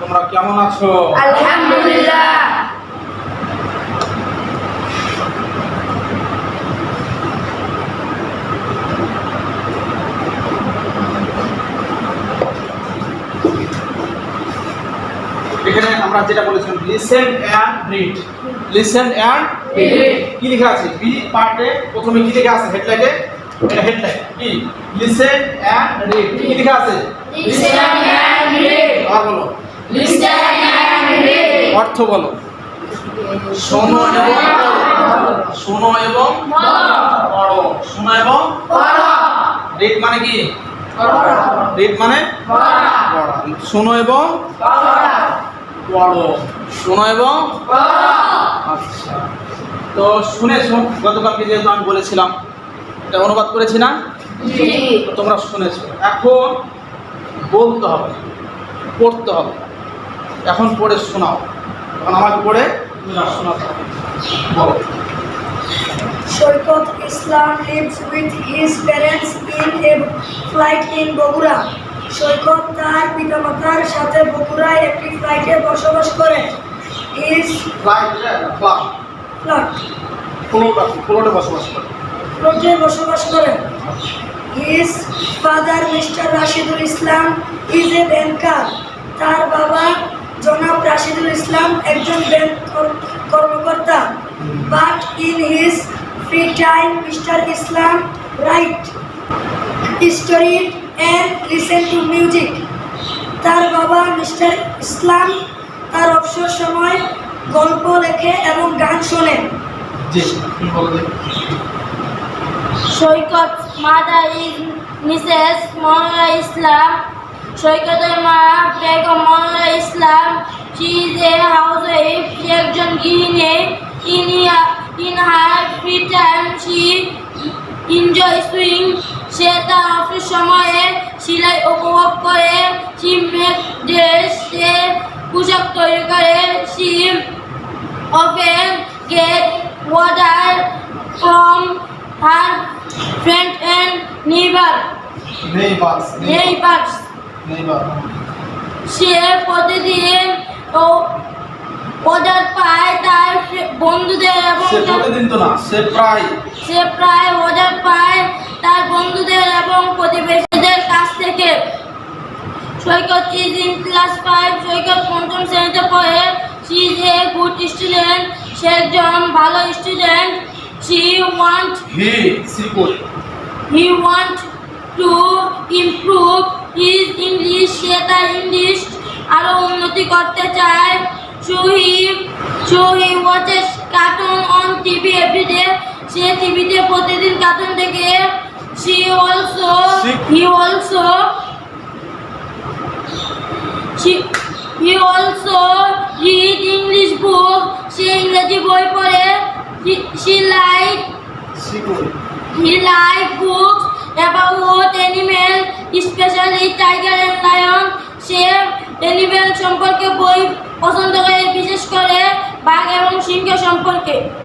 তোমরা কেমন আছো? আলহামদুলিল্লাহ এখানে আমরা যেটা বলেছিলাম listen and read listen and Read. কি লেখা আছে? বি পার্টে প্রথমে কি লেখা আছে? হেডলাইনে এটা হেডলাইন কি লিসেন অ্যান্ড রিড কি লেখা আছে? লিসেন এন্ড রিড আর বলো। লিসেন এন্ড রিড অর্থ বলো। শোনো এবং। শোনো এবং পড়ো। শোনো এবং পড়ো। রিড মানে কি? রিড মানে পড়া। শোনো এবং পড়ো। শোনো এবং পড়ো। আচ্ছা। তো শুনেছো গতকালকে যেহেতু আমি বলেছিলাম এটা অনুবাদ করেছি না? তোমরা শুনেছো। এখন বলতে হবে পড়তে হবে। এখন পড়ে শোনাও। এখন আমাকে পড়ে শোনাতে হবে। বলো। Shoykot Islam lives with his parents in a flight in Bogura. সৈকত তার পিতামাতার সাথে বগুড়ায় একটি ফ্লাইটে বসবাস করে ইস ফ্লাইট ফ্লাট বসবাস করে? বসবাস his father mister Rashidul Islam is a banker তার বাবা জনাব রাশিদুল ইসলাম একজন ব্যাংক কর্মকর্তা। But in his free time mister Islam write story and listen to music তার বাবা মিস্টার ইসলাম তার অবসর সময় গল্প লেখে এবং গান শোনেন। Saikat mother Mrs Monora Islam. সৈকতের মা Begum Monora Islam. She is a housewife একজন গৃহিণী in in her free time she enjoy sewing সে তার অফিস সময়ে সেলাই উপভোগ করে। সি মেক ড্রেস সে পোশাক তৈরি করে। She often get water from her friend and neighbor. বাস neighbors. নেই সে প্রতিদিন ও অর্ডার পায় তার বন্ধুদের এবং প্রতিদিন তো না সে প্রায়। সে প্রায় অর্ডার পায় তার বন্ধুদের এবং প্রতিবেশীদের কাছ থেকে। Saikat is in class five Saikat পঞ্চম শ্রেণীতে পড়ে she is a good student সে একজন ভালো student she want he she কই he want to improve his English সে তার ইংলিশ আরও উন্নতি করতে চায়। So he so he watches cartoon on TV everyday সে টিভিতে প্রতিদিন কার্টুন দেখে। She also She- he also She, he also school সে ইংরেজি বই পড়ে she like she like book about animal specially tiger and lion. Say animal সম্পর্কে বই পছন্দ করে বিশেষ করে বাঘ এবং সিংহ সম্পর্কে।